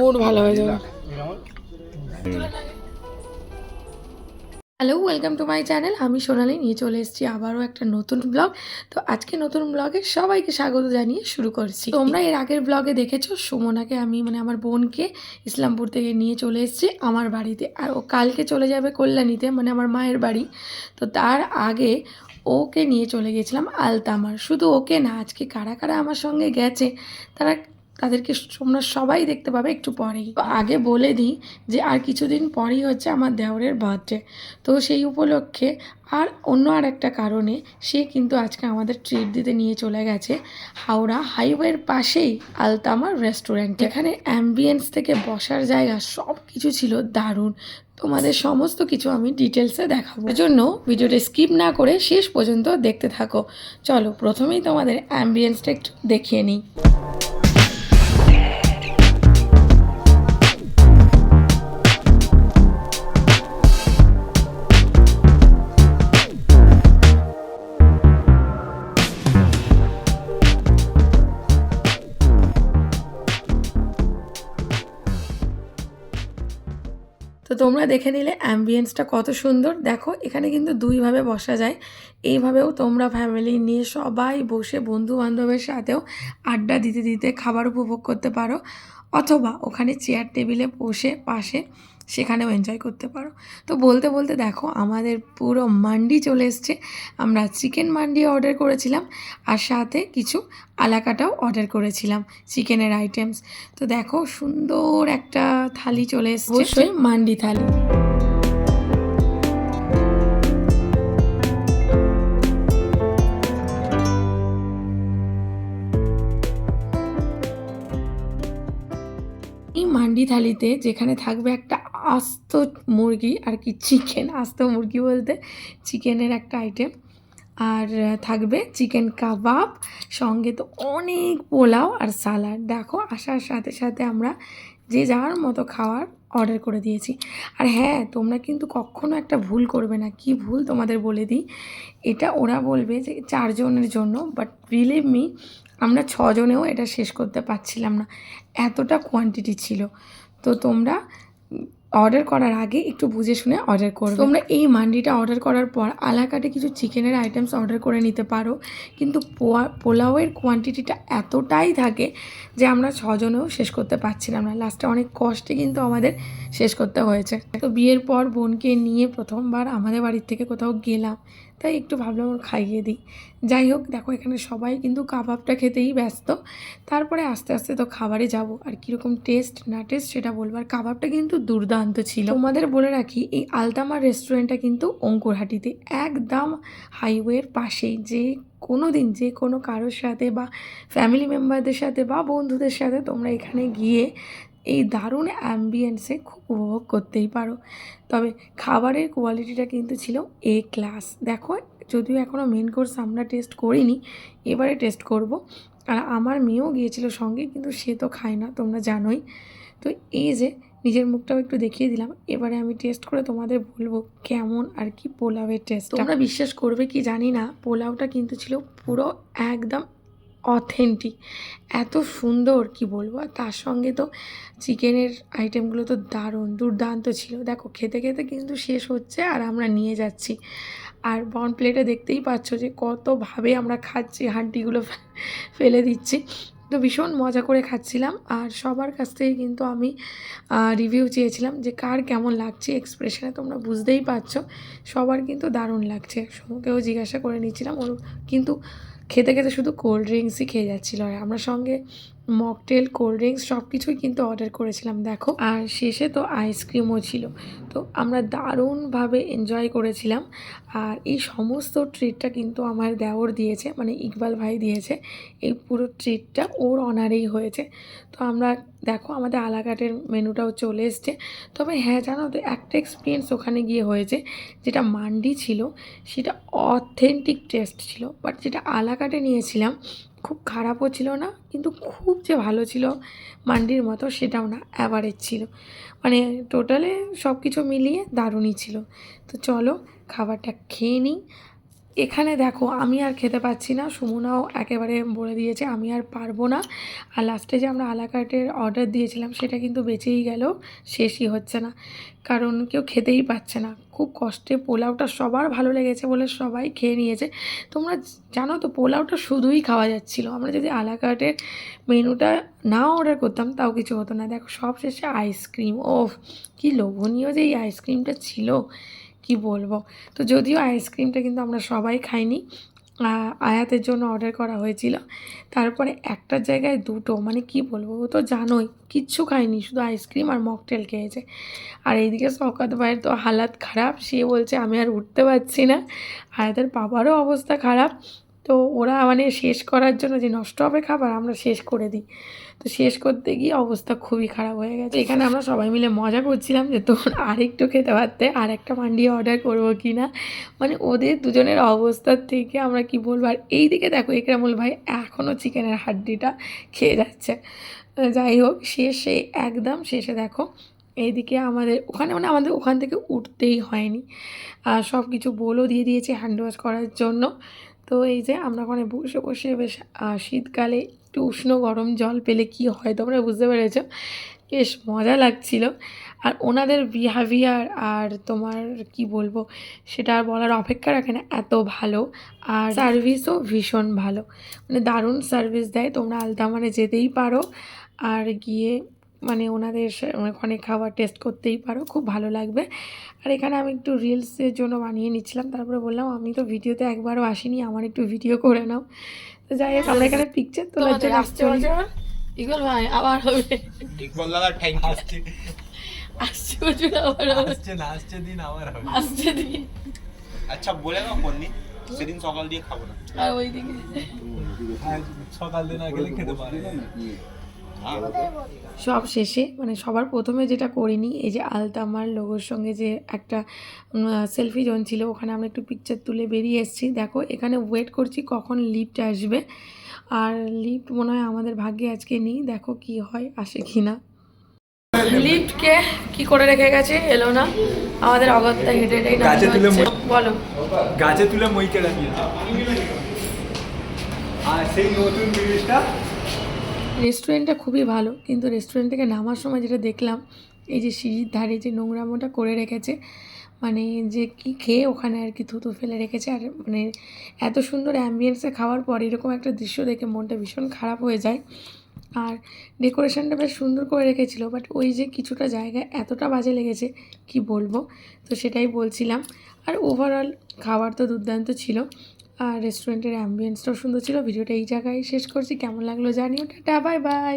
Mood ভালো হয়ে যাবে। Hello welcome to my channel আমি সোনালি, নিয়ে চলে এসেছি আবারও একটা নতুন ব্লগ তো আজকে নতুন ব্লগে সবাইকে স্বাগত জানিয়ে শুরু করছি। তোমরা এর আগের ব্লগে দেখেছ, সুমনাকে আমি মানে আমার বোনকে ইসলামপুর থেকে নিয়ে চলে এসেছি আমার বাড়িতে। আর ও কালকে চলে যাবে কল্যাণীতে মানে আমার মায়ের বাড়ি। তো তার আগে ওকে নিয়ে চলে গেছিলাম আলতামার। শুধু ওকে না, আজকে কারা কারা আমার সঙ্গে গেছে, তারা তাদেরকে তোমরা সবাই দেখতে পাবে একটু পরেই। আগে বলে দিই যে আর কিছুদিন পরেই হচ্ছে আমার দেওরের বার্থডে তো সেই উপলক্ষে আর অন্য আর একটা কারণে সে কিন্তু আজকে আমাদের ট্রিট দিতে নিয়ে চলে গেছে হাওড়া হাইওয়ের পাশেই আলতামার রেস্টুরেন্ট এখানে অ্যাম্বিয়েন্স থেকে বসার জায়গা সব কিছু ছিল দারুণ। তোমাদের সমস্ত কিছু আমি ডিটেলসে দেখাবো। জন্য ভিডিওটা স্কিপ না করে শেষ পর্যন্ত দেখতে থাকো। চলো প্রথমেই তোমাদের অ্যাম্বিয়েন্সটা একটু দেখিয়ে নিই। তোমরা দেখে নিলে অ্যাম্বিয়েন্সটা কত সুন্দর। দেখো, এখানে কিন্তু দুইভাবে বসা যায়। এইভাবেও তোমরা ফ্যামিলি নিয়ে সবাই বসে বন্ধু বান্ধবের সাথেও আড্ডা দিতে দিতে, খাবার উপভোগ করতে পারো। অথবা ওখানে চেয়ার টেবিলে বসে, পাশে সেখানেও এনজয় করতে পারো। তো বলতে বলতে দেখো আমাদের পুরো মান্ডি চলে এসছে। আমরা চিকেন মান্ডি অর্ডার করেছিলাম আর সাথে কিছু আলাকাটাও অর্ডার করেছিলাম চিকেনের আইটেমস তো দেখো সুন্দর একটা থালি চলে এসছে। অবশ্যই। মান্ডি থালি। এই মান্ডি থালিতে যেখানে থাকবে একটা আস্ত মুরগি আর কি চিকেন, আস্ত মুরগি বলতে চিকেনের একটা আইটেম আর থাকবে চিকেন কাবাব, সঙ্গে তো অনেক পোলাও আর সালাড। দেখো, আসার সাথে সাথে আমরা যে যার মতো খাওয়ার অর্ডার করে দিয়েছি। আর হ্যাঁ তোমরা কিন্তু কখনো একটা ভুল করবে না। কি ভুল তোমাদের বলে দিই? এটা ওরা বলবে যে চারজনের জন্য বাট বিলিভ মি আমরা ছজনেও এটা শেষ করতে পারছিলাম না। এতটা কোয়ান্টিটি ছিল। তো তোমরা অর্ডার করার আগে একটু বুঝে শুনে অর্ডার করবে। তোমরা এই মান্ডিটা অর্ডার করার পর আলাকাটে কিছু চিকেনের আইটেমস অর্ডার করে নিতে পারো। কিন্তু পোয়া পোলাওয়ের কোয়ান্টিটিটা এতটাই থাকে যে আমরা ছজনেও শেষ করতে পারছিলাম না। লাস্টে অনেক কষ্টে কিন্তু আমাদের শেষ করতে হয়েছে। তো বিয়ের পর বোনকে নিয়ে প্রথমবার আমাদের বাড়ির থেকে কোথাও গেলাম। তাই একটু ভাবলাম খাইয়ে দিই। যাই হোক, দেখো এখানে সবাই কিন্তু কাবাবটা খেতেই ব্যস্ত। তারপরে আস্তে আস্তে তো খাবারে যাব। আর কীরকম টেস্ট না টেস্ট সেটা বলব। আর কাবাবটা কিন্তু দুর্দান্ত ছিল। তোমাদের বলে রাখি, এই আলতামার রেস্টুরেন্টটা কিন্তু অঙ্কুরহাটিতে, একদম হাইওয়ের পাশেই। যে কোনো দিন, যে কোনো কারোর সাথে বা ফ্যামিলি মেম্বারদের সাথে বা বন্ধুদের সাথে তোমরা এখানে গিয়ে এই দারুণ অ্যাম্বিয়েন্সে খুব উপভোগ করতেই পারো। তবে খাবারের কোয়ালিটিটা কিন্তু ছিল এ ক্লাস দেখো, যদিও এখনও মেন কোর্স আমরা টেস্ট করিনি, এবারে টেস্ট করব। আর আমার মেয়েও গিয়েছিল সঙ্গে, কিন্তু সে তো খায় না, তোমরা জানোই। তো এই যে, নিজের মুখটাও একটু দেখিয়ে দিলাম। এবারে আমি টেস্ট করে তোমাদের বলব কেমন আর কি পোলাওয়ের টেস্ট তোমরা বিশ্বাস করবে কি জানি না, পোলাওটা কিন্তু ছিল পুরো একদম অথেন্টিক এত সুন্দর, কি বলব? আর তার সঙ্গে তো চিকেনের আইটেমগুলো তো দারুণ, দুর্দান্ত ছিল। দেখো, খেতে খেতে কিন্তু শেষ হচ্ছে আর আমরা নিয়ে যাচ্ছি। আর বন প্লেটে দেখতেই পাচ্ছ যে কতভাবে আমরা খাচ্ছি, হাড্ডিগুলো ফেলে দিচ্ছি। তো ভীষণ মজা করে খাচ্ছিলাম। আর সবার কাছ থেকে কিন্তু আমি রিভিউ চেয়েছিলাম যে কার কেমন লাগছে এক্সপ্রেশনে তোমরা বুঝতেই পারছ। সবার কিন্তু দারুণ লাগছে। সমুকেও জিজ্ঞাসা করে নিচ্ছিলাম। ওর কিন্তু খেতে খেতে শুধু কোল্ড ড্রিঙ্কসই খেয়ে যাচ্ছিল। আর আমরা সঙ্গে মকটেল, কোল্ড ড্রিঙ্কস সব কিছুই কিন্তু অর্ডার করেছিলাম, দেখো। আর শেষে তো আইসক্রিমও ছিল। তো আমরা দারুণভাবে এনজয় করেছিলাম। আর এই সমস্ত ট্রিটটা কিন্তু আমার দেওর দিয়েছে মানে ইকবাল ভাই দিয়েছে। এই পুরো ট্রিটটা ওর অনারেই হয়েছে। তো আমরা, দেখো, আমাদের আলাঘাটের মেনুটাও চলে এসছে। তবে হ্যাঁ জানো তো, একটা এক্সপিরিয়েন্স ওখানে গিয়ে হয়েছে, যেটা মান্ডি ছিল, সেটা অথেন্টিক টেস্ট ছিল। বাট যেটা আলাকাটে নিয়েছিলাম খুব খারাপও ছিল না, কিন্তু খুব যে ভালো ছিল, মান্ডির মতো সেটাও না অ্যাভারেজ ছিল। মানে টোটালে সব কিছু মিলিয়ে দারুণই ছিল। তো চলো, খাবারটা খেয়ে নিই। এখানে দেখো, আমি আর খেতে পাচ্ছি না। সুমনাও একেবারে বলে দিয়েছে, আমি আর পারব না। আর লাস্টে যে আমরা আলাকার্টের অর্ডার দিয়েছিলাম, সেটা কিন্তু বেঁচেই গেল, শেষই হচ্ছে না। কারণ কেউ খেতেই পাচ্ছে না। খুব কষ্টে পোলাওটা সবার ভালো লেগেছে বলে সবাই খেয়ে নিয়েছে। তোমরা জানো তো, পোলাওটা শুধুই খাওয়া যাচ্ছিল। আমরা যদি আলাকার্টের মেনুটা না অর্ডার করতাম, তাও কিছু হতো না। দেখো সব শেষে আইসক্রিম ও কি লোভনীয় যে এই আইসক্রিমটা ছিল। কি বলব? তো যদিও আইসক্রিমটা কিন্তু আমরা সবাই খাইনি আয়াতের জন্য অর্ডার করা হয়েছিল। তারপরে একটা জায়গায় দুটো মানে কি বলব, ও তো জানোই, কিচ্ছু খায়নি শুধু আইসক্রিম আর মকটেল খেয়েছে। আর এইদিকে শকাত ভাইয়ের তো হালাত খারাপ, সে বলছে, আমি আর উঠতে পারছি না। আয়াতের বাবারও অবস্থা খারাপ। তো ওরা মানে শেষ করার জন্য যে নষ্ট হবে খাবার আমরা শেষ করে দিই। তো শেষ করতে গিয়ে অবস্থা খুবই খারাপ হয়ে গেছে। এখানে আমরা সবাই মিলে মজা করছিলাম যে তোর আরেকটু খেতে পারতে আর একটা মান্ডি অর্ডার করব কি না মানে ওদের দুজনের অবস্থার থেকে আমরা কি বলব? আর এই দিকে দেখো একরামুল ভাই এখনও চিকেনের হাড্ডিটা খেয়ে যাচ্ছে। যাই হোক, শেষে, একদম শেষে দেখো, এইদিকে আমাদের ওখানে মানে আমাদের ওখান থেকে উঠতেই হয়নি। আর সব কিছু বলও দিয়ে দিয়েছে হ্যান্ড ওয়াশ করার জন্য। তো এই যে আমরা ওখানে বসে বসে বেশ শীতকালে একটু উষ্ণ গরম জল পেলে কি হয় তোমরা বুঝতে পেরেছ। বেশ মজা লাগছিল। আর ওনাদের বিহেভিয়ার আর তোমার কি বলব, সেটা আর বলার অপেক্ষা রাখে না, এত ভালো। আর সার্ভিসও ভীষণ ভালো। মানে দারুণ সার্ভিস দেয়, তোমরা আলতামানে যেতেই পারো। আর গিয়ে মানে ওনাদের সা- ওখানে খাবার টেস্ট করতেই পারো খুব ভালো লাগবে। আর এখানে আমি একটু রিলসের জন্য বানিয়ে নিচ্ছিলাম তারপরে বললাম আমি তো ভিডিওতে একবারও আসিনি আমার একটু ভিডিও করে নাও। তো যাই হোক আমরা এখানে পিকচার তোলার জন্য আসছে। ইগল ভাই আবার হবে। ইকবাল দাদা থ্যাংক ইউ আসছে। আসছে বছর আবার হবে। আসছে না আসছে দিন আবার হবে। আসছে দিন। আচ্ছা বলে দাও কোন দিন সেদিন সকাল দিয়ে খাব না। আর ওইদিকে। আজ সকাল দিন না গেলে খেতে পারে। হ্যাঁ সব শেষে মানে সবার প্রথমে যেটা করিনি এই যে আলতামার লোগোর সঙ্গে যে একটা সেলফি জোন ছিল ওখানে আমরা একটু পিকচার তুলে বেরিয়ে এসেছি। দেখো এখানে ওয়েট করছি কখন লিফট আসবে। আর লিফট মনে হয় আমাদের ভাগ্যে আজকে নেই। দেখো কি হয় আসে কি না লিফটকে কি করে রেখে গেছে এলো না। আমাদের অগত্যা হেঁটে হেঁটেই গাছে তুলে বলো। গাছে তুলে মই কেটে দিয়েছে আর সেই নতুন জিনিসটা রেস্টুরেন্টটা খুবই ভালো, কিন্তু রেস্টুরেন্ট থেকে নামার সময় যেটা দেখলাম, এই যে সিঁড়ির ধারে যে নোংরামোটা করে রেখেছে মানে যে কি খেয়ে ওখানে আর কি থুতু ফেলে রেখেছে, আর মানে এত সুন্দর অ্যাম্বিয়েন্সে খাওয়ার পর এরকম একটা দৃশ্য দেখে মনটা ভীষণ খারাপ হয়ে যায়। আর ডেকোরেশনটা বেশ সুন্দর করে রেখেছিল বাট ওই যে কিছুটা জায়গায় এতটা বাজে লেগেছে, কি বলব? তো সেটাই বলছিলাম। আর ওভারঅল খাবার তো দুর্দান্ত ছিল আর রেস্টুরেন্টের অ্যাম্বিয়েন্সটাও সুন্দর ছিল। ভিডিওটা এই জায়গায় শেষ করছি। কেমন লাগল জানিও। Tata bye bye